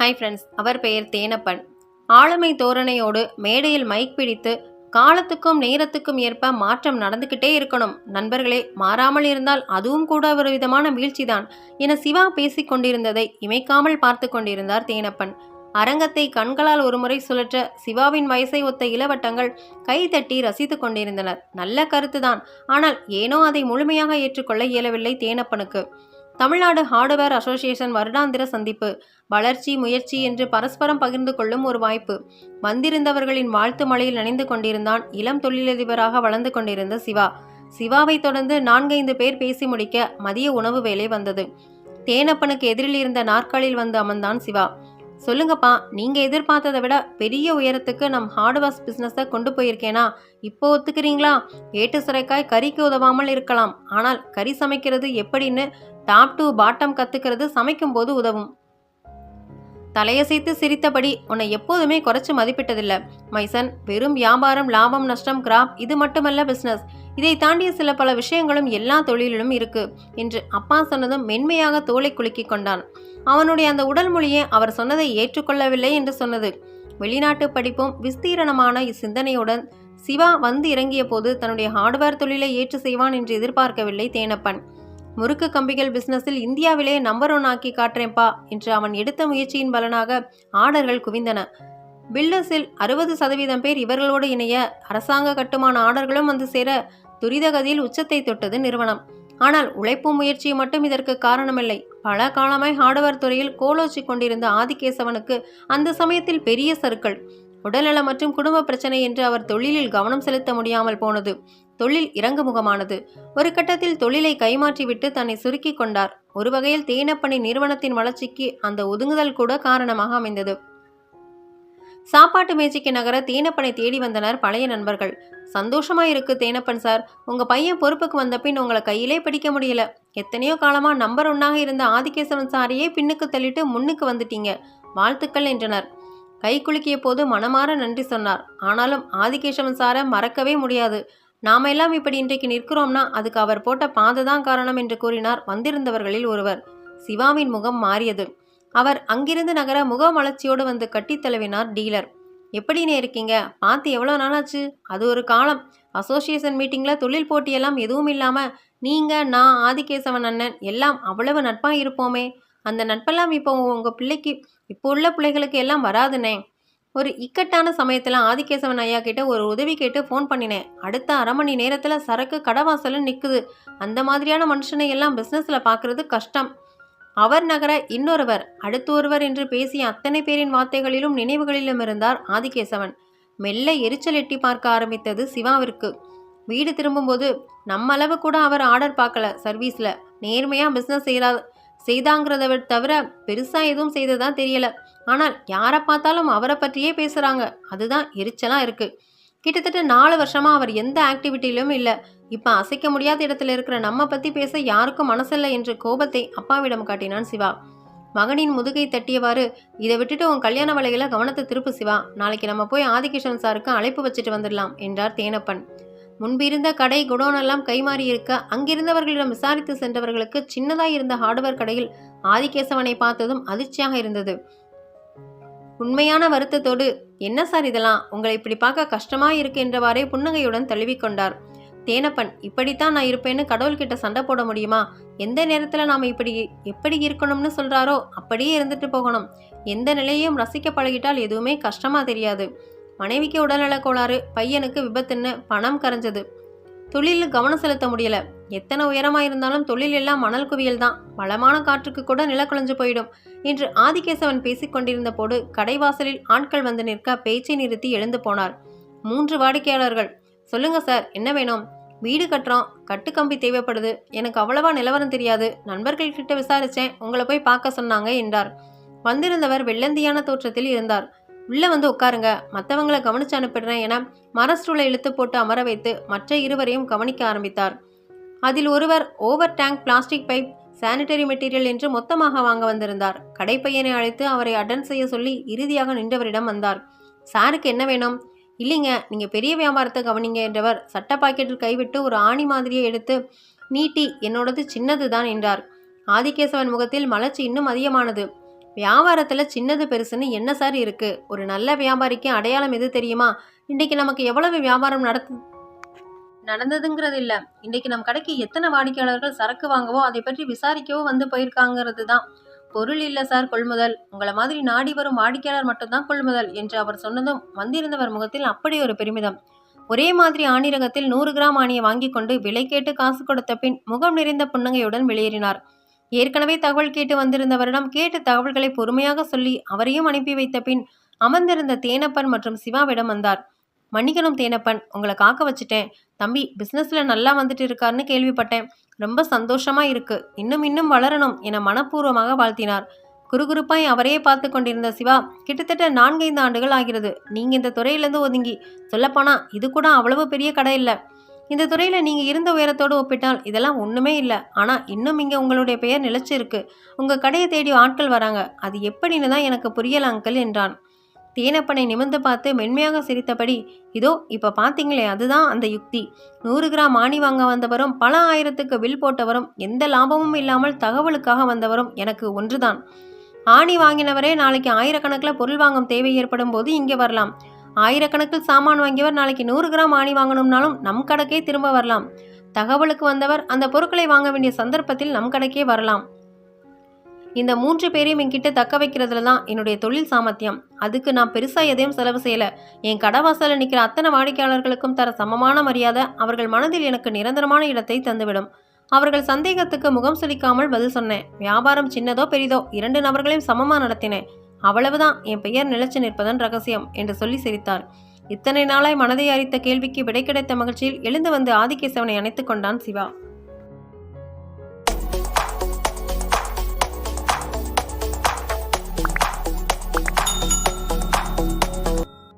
Hi friends அவர் பெயர் தேனப்பன். ஆளுமை தோரணையோடு மேடையில் மைக் பிடித்து காலத்துக்கும் நேரத்துக்கும் ஏற்ப மாற்றம் நடந்துக்கிட்டே இருக்கணும். நண்பர்களே மாறாமல் இருந்தால் அதுவும் கூட ஒரு விதமான வீழ்ச்சிதான் என சிவா பேசிக் கொண்டிருந்ததை இமைக்காமல் பார்த்து கொண்டிருந்தார் தேனப்பன். அரங்கத்தை கண்களால் ஒருமுறை சுழற்ற சிவாவின் வயசை ஒத்த இளவட்டங்கள் கைதட்டி ரசித்து கொண்டிருந்தனர். நல்ல கருத்துதான். ஆனால் ஏனோ அதை முழுமையாக ஏற்றுக்கொள்ள இயலவில்லை தேனப்பனுக்கு. தமிழ்நாடு ஹார்டுவேர் அசோசியேஷன் வருடாந்திர சந்திப்பு. வளர்ச்சி முயற்சி என்று பரஸ்பரம் பகிர்ந்து கொள்ளும் ஒரு வாய்ப்பு. வந்திருந்தவர்களின் வாழ்த்து மழையில் நனைந்து கொண்டிருந்தான் இளம் தொழிலதிபராக வளர்ந்து கொண்டிருந்த சிவா. சிவாவை தொடர்ந்து நான்கைந்து பேர் பேசி முடிக்க மதிய உணவு வேலை வந்தது. தேனப்பனுக்கு எதிரில் இருந்த நாற்காலில் வந்து அமர்ந்தான் சிவா. சொல்லுங்கப்பா நீங்க எதிர்பார்த்ததை விட பெரிய உயரத்துக்கு நம் ஹார்ட்வேர்ஸ் பிஸ்னஸை கொண்டு போயிருக்கேனா? இப்போ ஒத்துக்கிறீங்களா? ஏட்டு சுரைக்காய் கறிக்கு உதவாமல் இருக்கலாம். ஆனால் கறி சமைக்கிறது எப்படின்னு டாப் டு பாட்டம் கத்துக்கிறது சமைக்கும் போது உதவும். தலையசைத்து சிரித்தபடி உன்னை எப்போதுமே குறைச்சு மதிப்பிட்டதில்ல. மைசன் வெறும் வியாபாரம் லாபம் நஷ்டம் கிராப் இது மட்டுமல்ல பிஸ்னஸ் இதை தாண்டிய சில பல விஷயங்களும் எல்லா தொழிலிலும் இருக்கு என்று அப்பா சொன்னதும் மென்மையாக தோலை குலுக்கிக் கொண்டான். அவனுடைய அந்த உடல் மொழியே அவர் சொன்னதை ஏற்றுக்கொள்ளவில்லை என்று சொன்னது. வெளிநாட்டு படிப்பும் விஸ்தீரணமான சிந்தனையுடன் சிவா வந்து இறங்கிய போது தன்னுடைய ஹார்ட்வேர் தொழிலை ஏற்று செய்வான் என்று எதிர்பார்க்கவில்லை தேனப்பன். முறுக்கு கம்பிகள் பிசினஸில் இந்தியாவிலேயே நம்பர் ஒன் ஆக்கி காட்டுறேன்ப்பா என்று அவன் எடுத்த முயற்சியின் பலனாக ஆர்டர்கள் குவிந்தன. பில்டர்ஸில் அறுபது சதவீதம் பேர் இவர்களோடு இணைய அரசாங்க கட்டுமான ஆர்டர்களும் வந்து சேர துரிதகதியில் உச்சத்தை தொட்டது நிறுவனம். ஆனால் உழைப்பு முயற்சி மட்டும் இதற்கு காரணமில்லை. பல காலமாய் ஹார்ட்வேர் துறையில் கோலோச்சி கொண்டிருந்த ஆதிகேசவனுக்கு அந்த சமயத்தில் பெரிய சறுக்கள் உடல்நலம் மற்றும் குடும்ப பிரச்சனை என்று அவர் தொழிலில் கவனம் செலுத்த முடியாமல் போனது. தொழில் இறங்குமுகமானது. ஒரு கட்டத்தில் தொழிலை கைமாற்றிவிட்டு தன்னை சுருக்கிக் கொண்டார். ஒரு வகையில் தேனப்பணி நிறுவனத்தின் வளர்ச்சிக்கு அந்த ஒதுங்குதல் கூட காரணமாக அமைந்தது. சாப்பாட்டு மேஜைக்கு நகர தேனப்பனை தேடி வந்தனர் பழைய நண்பர்கள். சந்தோஷமா இருக்கு தேனப்பன் சார். உங்க பையன் பொறுப்புக்கு வந்த பின் உங்களை கையிலே பிடிக்க முடியல. எத்தனையோ காலமா நம்பர் ஒன்னாக இருந்த ஆதிகேசவன் சாரையே பின்னுக்கு தள்ளிட்டு முன்னுக்கு வந்துட்டீங்க. வாழ்த்துக்கள் என்றனர். கை குலுக்கிய போது மனமாற நன்றி சொன்னார். ஆனாலும் ஆதிகேசவன் சாரை மறக்கவே முடியாது. நாம எல்லாம் இப்படி இன்றைக்கு நிற்கிறோம்னா அதுக்கு அவர் போட்ட பாதை தான் காரணம் என்று கூறினார் வந்திருந்தவர்களில் ஒருவர். சிவாவின் முகம் மாறியது. அவர் அங்கிருந்து நகர முகமலர்ச்சியோடு வந்து கட்டித் தழுவினார் டீலர். எப்படினே இருக்கீங்க? பார்த்து எவ்வளோ நாளாச்சு? அது ஒரு காலம். அசோசியேஷன் மீட்டிங்கில் தொழில் போட்டியெல்லாம் எதுவும் இல்லாமல் நீங்கள் நான் ஆதிகேசவன் அண்ணன் எல்லாம் அவ்வளவு நட்பாக இருப்போமே. அந்த நட்பெல்லாம் இப்போ உங்கள் பிள்ளைக்கு இப்போ உள்ள பிள்ளைகளுக்கு எல்லாம் வராதுனே. ஒரு இக்கட்டான சமயத்தில் ஆதிகேசவன் ஐயா கிட்ட ஒரு உதவி கேட்டு ஃபோன் பண்ணினேன். அடுத்த அரை மணி நேரத்தில் சரக்கு கடவாசலும் நிற்குது அந்த மாதிரியான மனுஷனை எல்லாம் பிஸ்னஸில் பார்க்குறது கஷ்டம். அவர் நகர இன்னொருவர் அடுத்து ஒருவர் என்று பேசிய அத்தனை பேரின் வார்த்தைகளிலும் நினைவுகளிலும் இருந்தார் ஆதிகேசவன். மெல்ல எரிச்சல் எட்டி பார்க்க ஆரம்பித்தது சிவாவிற்கு. வீடு திரும்பும்போது நம்ம அளவு கூட அவர் ஆர்டர் பார்க்கல சர்வீஸில். நேர்மையாக பிஸ்னஸ் செய்கிறா செய்தாங்கிறத தவிர பெருசாக எதுவும் செய்ததா தெரியலை. ஆனால் யாரை பார்த்தாலும் அவரை பற்றியே பேசுகிறாங்க அதுதான் எரிச்சலாக இருக்குது கிட்டத்தட்ட நாலு வருஷமாக அவர் எந்த ஆக்டிவிட்டியிலும் இல்லை. இப்போ அசைக்க முடியாத இடத்துல இருக்கிற நம்ம பற்றி பேச யாருக்கும் மனசில்லை என்ற கோபத்தை அப்பாவிடம் காட்டினான் சிவா. மகனின் முதுகை தட்டியவாறு இதை விட்டுட்டு உன் கல்யாண வலையில கவனத்தை திருப்பு சிவா. நாளைக்கு நம்ம போய் ஆதிகிருஷ்ணன் சாருக்கு அழைப்பு வச்சுட்டு வந்துடலாம் என்றார் தேனப்பன். முன்பிருந்த கடை குடோனெல்லாம் கைமாறி இருக்க அங்கிருந்தவர்களிடம் விசாரித்து சென்றவர்களுக்கு சின்னதாய் இருந்த ஹார்ட்வேர் கடையில் ஆதிகேசவனை பார்த்ததும் அதிர்ச்சியாக இருந்தது. உண்மையான வருத்தத்தோடு என்ன சார் இதெல்லாம்? உங்களை இப்படி பார்க்க கஷ்டமா இருக்கு என்றவாறே புன்னகையுடன் தழுவிக்கொண்டார் தேனப்பன் இப்படித்தான் நான் இருப்பேன்னு கடவுள்கிட்ட சண்டை போட முடியுமா? எந்த நேரத்தில் நாம் இப்படி எப்படி இருக்கணும்னு சொல்கிறாரோ அப்படியே இருந்துட்டு போகணும். எந்த நிலையையும் ரசிக்க பழகிட்டால் எதுவுமே கஷ்டமாக தெரியாது. மனைவிக்கு உடல்நலக் கோளாறு பையனுக்கு விபத்துன்னு பணம் கரைஞ்சது. தொழிலில் கவனம் செலுத்த முடியல. எத்தனை உயரமாக இருந்தாலும் தொழில் எல்லாம் மணல் குவியல் தான் வளமான காற்றுக்கு கூட நிலக்குழஞ்சு போயிடும். என்று ஆதிகேசவன் பேசிக்கொண்டிருந்த போது கடைவாசலில் ஆட்கள் வந்து நிற்க பேச்சை நிறுத்தி எழுந்து போனார். மூன்று வாடிக்கையாளர்கள் சொல்லுங்க சார் என்ன வேணும்? வீடு கட்டுறோம் கட்டுக்கம்பி தேவைப்படுது. எனக்கு அவ்வளவா நிலவரம் தெரியாது. நண்பர்கள் கிட்ட விசாரிச்சேன் உங்களை போய் பார்க்க சொன்னாங்க என்றார். வந்திருந்தவர் வெள்ளந்தியான தோற்றத்தில் இருந்தார். உள்ளே வந்து உட்காருங்க மற்றவங்களை கவனிச்சு அனுப்பிடுறேன் என மரஸ்டூலை இழுத்து போட்டு அமர வைத்து மற்ற இருவரையும் கவனிக்க ஆரம்பித்தார். அதில் ஒருவர் over tank plastic pipe sanitary material என்று மொத்தமாக வாங்க வந்திருந்தார். கடைப்பையனை அழைத்து அவரை அட்டன் செய்ய சொல்லி இறுதியாக நின்றவரிடம் வந்தார். சாருக்கு என்ன வேணும்? இல்லைங்க நீங்கள் பெரிய வியாபாரத்தை கவனிங்க என்றவர் சட்ட பாக்கெட்டில் கைவிட்டு ஒரு ஆணி மாதிரியை எடுத்து நீட்டி என்னோடது சின்னது தான் என்றார். ஆதிகேசவன் முகத்தில் மலர்ச்சி இன்னும் அதிகமானது. வியாபாரத்தில் சின்னது பெருசுன்னு என்ன சார் இருக்குது ஒரு நல்ல வியாபாரிக்கு அடையாளம் எது தெரியுமா? இன்றைக்கி நமக்கு எவ்வளவு வியாபாரம் நடத்து நடந்ததுங்கிறது இல்லை இன்னைக்கு நம் கடைக்கு எத்தனை வாடிக்கையாளர்கள் சரக்கு வாங்கவோ அதை பற்றி விசாரிக்கவோ வந்து போயிருக்காங்கிறது தான் பொருள் இல்லை சார் கொள்முதல். உங்களை மாதிரி நாடி வரும் வாடிக்கையாளர் மட்டும்தான் கொள்முதல் என்று அவர் சொன்னதும் வந்திருந்தவர் முகத்தில் அப்படி ஒரு பெருமிதம். ஒரே மாதிரி ஆணிரகத்தில் நூறு கிராம் ஆணியை வாங்கி கொண்டு விலை கேட்டு காசு கொடுத்த பின் முகம் நிறைந்த புன்னகையுடன் வெளியேறினார். ஏற்கனவே தகவல் கேட்டு வந்திருந்தவரிடம் கேட்டு தகவல்களை பொறுமையாக சொல்லி அவரையும் அனுப்பி வைத்த பின் அமர்ந்திருந்த தேனப்பன் மற்றும் சிவாவிடம் வந்தார். மன்னிக்கணும் தேனப்பன். உங்களை காக்க வச்சுட்டேன். தம்பி பிஸ்னஸில் நல்லா வந்துட்டு இருக்காருன்னு கேள்விப்பட்டேன். ரொம்ப சந்தோஷமாக இருக்குது இன்னும் இன்னும் வளரணும் என மனப்பூர்வமாக வாழ்த்தினார். குறுகுறுப்பாய் அவரையே பார்த்து கொண்டிருந்த சிவா கிட்டத்தட்ட நான்கைந்து ஆண்டுகள் ஆகிறது. நீங்கள் இந்த துறையிலேருந்து ஒதுங்கி. சொல்லப்போனா இது கூட அவ்வளவு பெரிய கடை இல்லை. இந்த துறையில் நீங்கள் இருந்த உயரத்தோடு ஒப்பிட்டால் இதெல்லாம் ஒன்றுமே இல்லை. ஆனால் இன்னும் இங்கே உங்களுடைய பெயர் நிலச்சிருக்கு உங்கள் கடையை தேடி ஆட்கள் வராங்க. அது எப்படின்னு தான் எனக்கு புரியல அங்கிள் என்றான். தேனப்பனை நிமிர்ந்து பார்த்து மென்மையாக சிரித்தபடி இதோ இப்போ பார்த்தீங்களே அதுதான் அந்த யுக்தி. நூறு கிராம் ஆணி வாங்க வந்தவரும் பல ஆயிரத்துக்கு வில் போட்டவரும் எந்த லாபமும் இல்லாமல் தகவலுக்காக வந்தவரும் எனக்கு ஒன்றுதான். ஆணி வாங்கினவரே நாளைக்கு ஆயிரக்கணக்கில் பொருள் வாங்கும் தேவை ஏற்படும் போது இங்கே வரலாம். ஆயிரக்கணக்கில் சாமான் வாங்கியவர் நாளைக்கு நூறு கிராம் ஆணி வாங்கணும்னாலும் நம் கடைக்கே திரும்ப வரலாம். தகவலுக்கு வந்தவர் அந்த பொருட்களை வாங்க வேண்டிய சந்தர்ப்பத்தில் நம் கடைக்கே வரலாம். இந்த மூன்று பேரையும் என்கிட்ட தக்க வைக்கிறதுல தான் என்னுடைய தொழில் சாமர்த்தியம். அதுக்கு நான் பெருசாக எதையும் செலவு செய்யலை. என் கடவாசல நிற்கிற அத்தனை வாடிக்கையாளர்களுக்கும் தர சமமான மரியாதை அவர்கள் மனதில் எனக்கு நிரந்தரமான இடத்தை தந்துவிடும். அவர்கள் சந்தேகத்துக்கு முகம் சுளிக்காமல் பதில் சொன்னேன். வியாபாரம் சின்னதோ பெரிதோ இரண்டு நபர்களையும் சமமாக நடத்தினேன். அவ்வளவுதான். என் பெயர் நிலைச்சு நிற்பதன் ரகசியம் என்று சொல்லி சிரித்தார் இத்தனை நாளாய் மனதை அறித்த கேள்விக்கு விடை கிடைத்த மகிழ்ச்சியில் எழுந்து வந்து ஆதிகேசவனை அணைத்துக் கொண்டான் சிவா.